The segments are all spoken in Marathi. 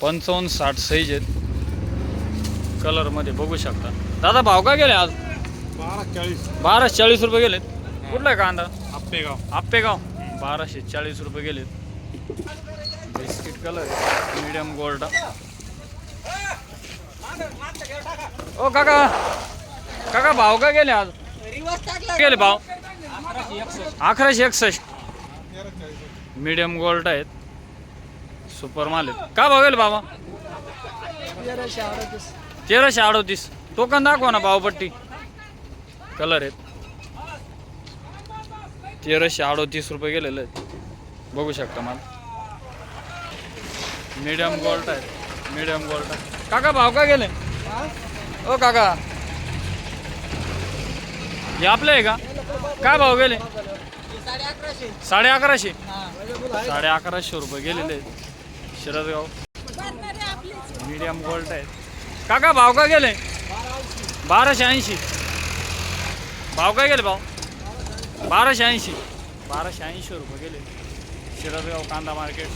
पंचावन्न साठ साईज आहेत. कलरमध्ये बघू शकता. दादा भाव काय गेले आज? बारा चाळीस. बाराशे चाळीस रुपये गेलेत. कुठला आहे कांदा? आप्पेगाव. आप्पेगाव. बाराशे चाळीस रुपये गेलेत. बिस्किट कलर मीडियम गोल्ड ओ काका. काका भाव काय गेले आज? गेले भाव? अकराशे एकसष्ट. मीडियम गोल्ड आहेत. सुपर माल आहेत का भाव गेले बाबा? तेराशे अडोतीस. टोकन दाखवा ना भावपट्टी कलर आहेत. तेराशे अडोतीस रुपये गेलेले आहेत. बघू शकता मला. मीडियम गोल्ड आहे मीडियम गोल्ड आहे काका भाव का गेले? ओ काका. हे आपले आहे का? काय भाव गेले? साडे अकराशे. साडे अकराशे रुपये गेलेले आहेत. शिरदगाव मीडियम गोल्ड आहे काका भाव का गेले? बाराशे ऐंशी. भाव काय गेले भाव बाराशे ऐंशी. बाराशे ऐंशी रुपये गेले. शिरदगाव कांदा मार्केट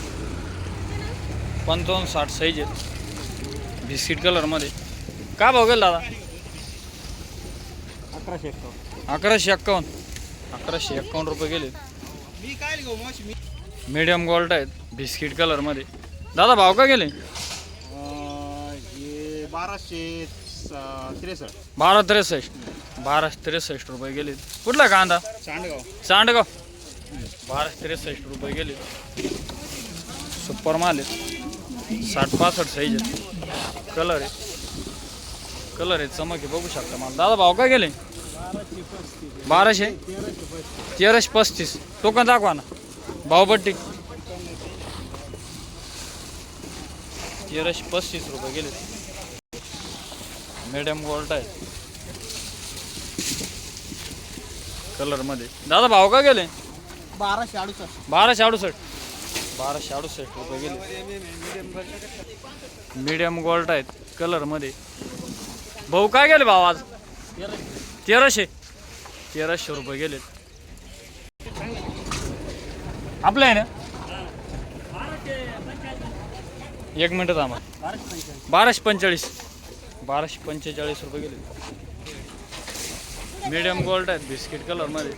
पंचावन्न साठ साईज आहेत. बिस्किट कलरमध्ये काय भाव गेला दादा? अकराशे एक्कावन्न. अकराशे एक्कावन्न. अकराशे एक्कावन्न रुपये गेले. मी काय घेऊ मावशी मी मीडियम गोल्ड आहेत. बिस्किट कलरमध्ये दादा भाव का गेले? हे बाराशे स- त्रेसष्ट. बारा त्रेसष्ट बाराशे त्रेसष्ट रुपये गेले. कुठला कांदा? चांडगाव. चांडगाव बाराशे त्रेसष्ट रुपये गेले. सुपर माल आहे. साठ पासष्ट साईज आहे. कलर आहे. कलर आहे. चमक आहे. बघू शकता मला. दादा भाव काय गेले? बाराशे. तेराशे पस्तीस. तो दाखवा ना. भावपट्टी तेराशे पस्तीस रुपये गेले. मीडियम गोल्ड आहे. कलरमध्ये दादा भाव का गेले? बाराशे अडुसष्ट. बाराशे अडुसष्ट. बाराशे अडुसष्ट रुपये गेले. मीडियम गोल्ड आहेत कलरमध्ये भाऊ काय गेले भाव आज? तेराशे. तेराशे रुपये गेलेत आपलं आहे ना? एक मिनटं थांबा. बाराशे पंचेचाळीस. बाराशे पंचेचाळीस रुपये गेले. मीडियम गोल्ड आहेत बिस्किट कलरमध्ये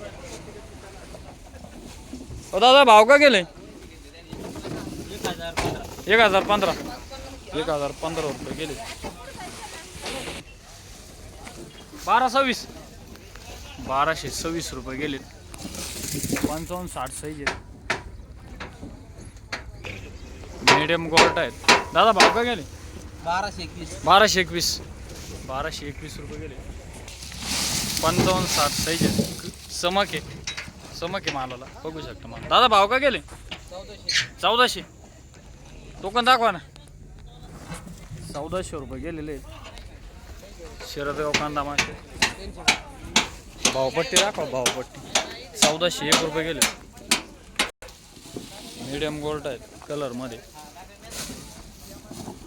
ओ दादा भाव का गेले? एक हजार पंधरा. एक हजार पंधरा रुपये गेले. बारा सव्वीस. बाराशे सव्वीस रुपये गेले पंचावन्न साठ सही आहेत मीडियम गोल्ड आहेत. दादा भाव का गेले? बाराशे एकवीस. बाराशे एकवीस. बाराशे एकवीस रुपये गेले. पंचावन्न साठ साईज आहेत. चमक आहे चमक आहे मालाला. बघू शकता मला. दादा भाव का गेले? चौदाशे. तो पण दाखवा ना. चौदाशे रुपये गेलेले शिरदगाव कांदा मासे. भावपट्टी दाखवा भावपट्टी. चौदाशे एक रुपये गेले. मीडियम गोल्ड आहेत कलरमध्ये.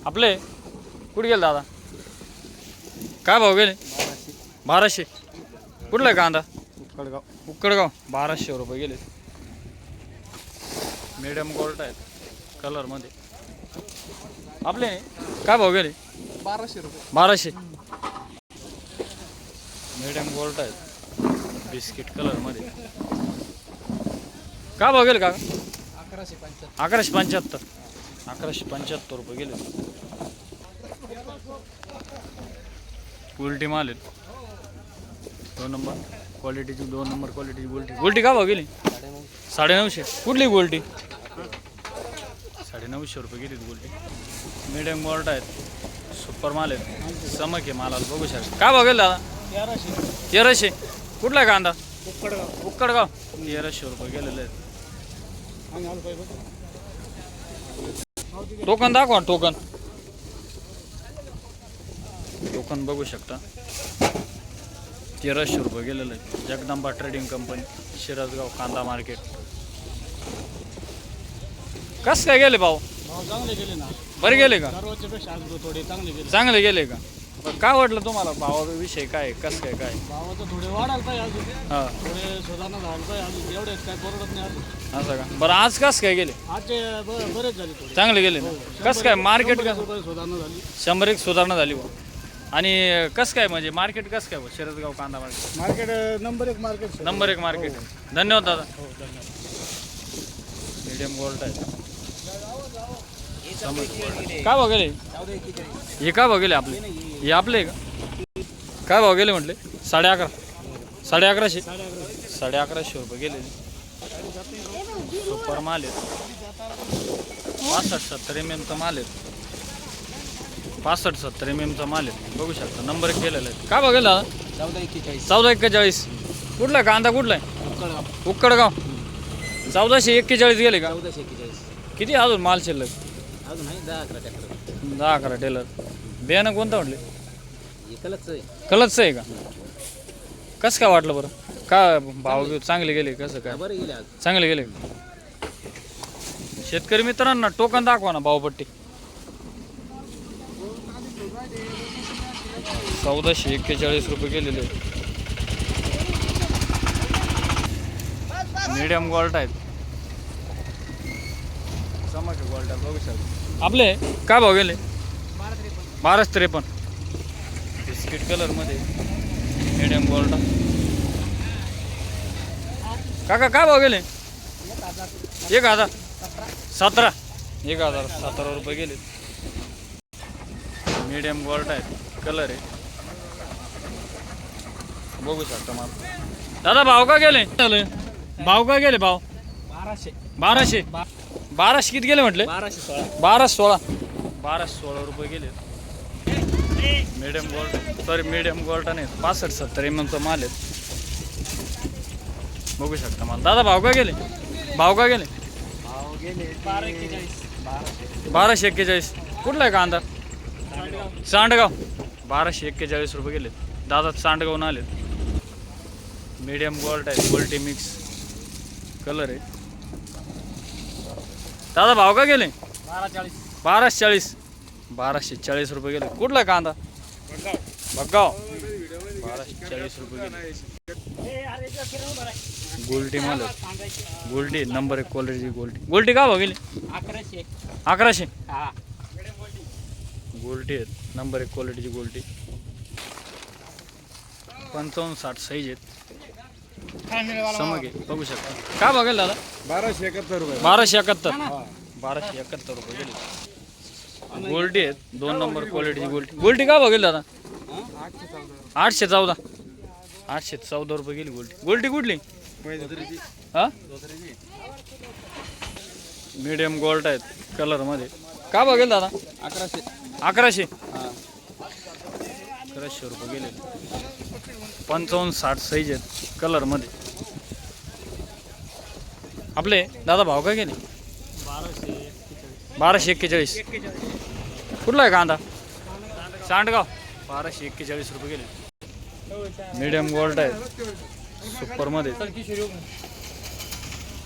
आपले? कुठे गेले दादा? काय भाव गेले? बाराशे. कुठला आहे कांदा? उक्कडगाव उक्कडगाव बाराशे रुपये गेले. मीडियम गोल्ड आहेत. कलरमध्ये आपले? काय भाव गेले? बाराशे रुपये. बाराशे. मीडियम गोल्ड आहेत. बिस्किट कलरमध्ये काय भाव गेले का अकराशे पंच्याहत्तर. अकराशे पंच्याहत्तर. अकराशे पंच्याहत्तर रुपये गेले. उलटी माल आहेत दोन नंबर क्वालिटीची दोन नंबर क्वालिटीची गोल्टी गोल्टी का भाव गेली? साडेनऊशे. कुठली गोल्टी साडेनऊशे रुपये गेली गोल्टी मीडियम गोल्ट आहेत. सुपर माल आहेत. चमक आहे मालाला बघू शकता. काय भाव गेला दादा? तेराशे. कुठला आहे कांदा? उक्कडगाव उक्कडगाव तेराशे रुपये गेलेले आहेत. टोकन दाखवा टोकन. टोकन बघू शकता. तेराशे रुपये गेलेलं आहे. जगदंबा ट्रेडिंग कंपनी शिरसगाव कांदा मार्केट कस काय गेले भाऊ? चांगले गेले ना. बरे गेले का? पेक्षा थोडे चांगले गेले. चांगले गेले का? बरं, काय वाटलं तुम्हाला? भावाविषयी काय कसं काय काय भावाचं थोडे वाढायला पाहिजे अजून. हां. थोडे सुधारणा झालं पाहिजे अजून. एवढे काय परवडत नाही अजून. असं का? बरं आज कसं काय गेले? आजचे ब- बरेच झाले थोडे. चांगले गेले ना? कसं काय? मार्केट कसं? रुपये सुधारणा झाली. शंभर एक सुधारणा झाली बुवा. आणि कसं काय म्हणजे मार्केट कसं काय बुवा? शरदगाव कांदा मार्केट. मार्केट नंबर एक मार्केट नंबर एक मार्केट. आहे धन्यवाद दादा. हो धन्यवाद. मीडियम गोल्ड आहे. काय भाव गेले? हे काय भाव गेले आपले? हे आपले आहे का? काय भाव गेले म्हटले? साडे अकरा. साडे अकराशे. साडे अकराशे रुपये गेले. सुपर माल आहेत. पासष्ट सत्तर एम एमचा माल आहेत. पासष्ट सत्तर एम एमचा माल आहे. बघू शकता नंबर केलेला आहे. काय दादा चौदा एक्केचाळीस. चौदा एक्केचाळीस. कुठला आहे? कांदा कुठला आहे? उक्कडगाव चौदाशे एक्केचाळीस गेले का? चौदाशे एक्केचाळीस. किती अजून माल शिल्लक? अजून आहे दहा अकरा ट्रॅक्टर दहा अकरा टेलर बियाणं कोणतं म्हटले? एकलच आहे. कलरचं आहे का? कसं काय वाटलं बरं? का भाव बिव चांगले गेले कसं काय? बरं गेले आज. चांगले गेले. शेतकरी मित्रांना टोकन दाखवा ना भावपट्टी. चौदाशे एक्केचाळीस रुपये गेलेले मीडियम गोल्ट आहेत. चमक गोल्ट बघू शकता. आपले? काय भाव गेले? बाराच त्रेपन्न. बिस्किट कलरमध्ये मीडियम गोल्ड काका काय भाव गेले? एक हजार. सतरा. एक हजार सतरा रुपये गेले मीडियम गोल्ड आहेत कलर आहे. बघू शकता मला. दादा भाव का गेले? झालं भाव का गेले भाव? बाराशे. बाराशे? बाराशे किती गेले म्हटले? बाराशे सोळा. बारा सोळा. बारा सोळा रुपये गेले. Medium gold sorry medium gold नाही पासष्ट सत्तर एम एमचा माल आहे. बघू शकता मला. दादा भाव का गेले? भाव का गेले? भाव गेले बारा एक्केचाळीस. बाराशे. बाराशे एक्केचाळीस. कुठला आहे कांदा? सांडगाव बाराशे एक्केचाळीस रुपये गेले. दादा सांडगावून आले मीडियम गोल्ड आहे गोल्टी मिक्स. कलर आहे. दादा भाव का गेले? बारा चाळीस बाराशे चाळीस बाराशे चाळीस रुपये गेले. कुठला कांदा? बघाव बाराशे चाळीस रुपये गेले. गोल्टी माल. गोल्टी नंबर एक क्वालिटीची गोल्टी. गोल्टी का भाव गेली? अकराशे. अकराशे? गोल्टी आहेत. नंबर एक क्वालिटीची गोल्टी. पंचावन्न साठ साईज आहेत. बघू शकता. काय बघेल दादा? बाराशे एकाहत्तर रुपये. बाराशे एकाहत्तर. बाराशे एकाहत्तर रुपये गेले. गोल्टी आहेत दोन नंबर क्वालिटीची गोल्टी गोल्टी का बघेल दादा? आठशे चौदा. आठशे चौदा. रुपये गेली गोल्टी गोल्टी कुठली? हा? मीडियम गोल्ड आहेत कलरमध्ये. का बघेल दादा? अकराशे. अकराशे. अकराशे रुपये गेले. पंचावन्न साठ साईज आहेत कलरमध्ये. आपले दादा भाव काय गेले? बाराशे बाराशे एक्केचाळीस. कुठला आहे कांदा? सांडगाव. बाराशे एक्केचाळीस रुपये गेले. मीडियम गोल्ड आहे. सुपरमध्ये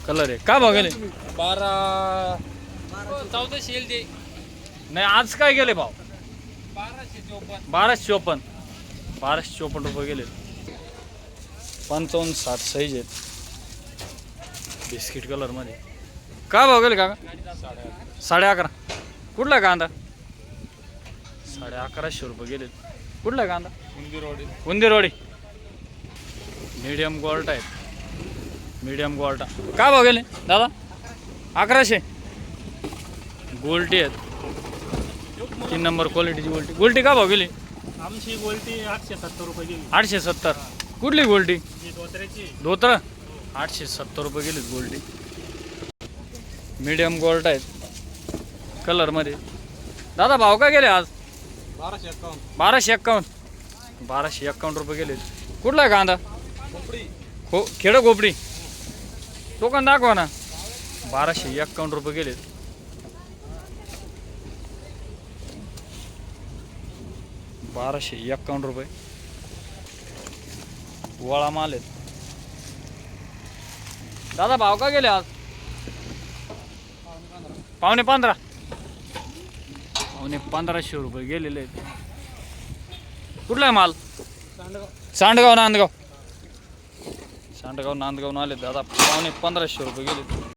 कलर आहे. काय भाव गेले? बारा चौदाशे नाही आज काय गेले भाव? बाराशे चोपन्न. बाराशे चोपन्न. रुपये गेले. पंचावन्न साठ साईज आहेत. बिस्किट कलरमध्ये काय भाव गेले काका? साडे अकरा. कुठला कांदा? साडे अकराशे रुपये गेले. कुठला कांदा? उंदीरवाडी. उंदीरवाडी. मीडियम गोल्ट आहेत. मीडियम गोल्टा काय भाव गेले? दादा? अकराशे. गोल्टी आहेत. तीन नंबर क्वालिटीची गोल्टी. गोल्टी का भाव गेली? आमची गोल्टी आठशे सत्तर रुपये गेली. आठशे सत्तर. कुठली गोल्टी? जी धोत्र्याची. धोत्र? आठशे सत्तर रुपये गेली गोल्टी. मीडियम गोल्ट आहेत. कलरमध्ये दादा भाव काय गेले आज? बाराशे एक्कावन्न बाराशे एक्कावन्न बाराशे एक्कावन्न रुपये गेले कुठला आहे कांदा? कोपडी खो खेडं कोपडी टोकन दाखवा ना. बाराशे एक्कावन्न रुपये गेले बाराशे एक्कावन्न रुपये. वळा माल आहेत. दादा भाव का गेले आज? पावणे पंधरा. पावणे पंधराशे रुपये गेलेले आहेत. कुठला आहे माल? सांडगाव नांदगाव. सांडगाव नांदगाव आले दादा. पावणे पंधराशे रुपये गेले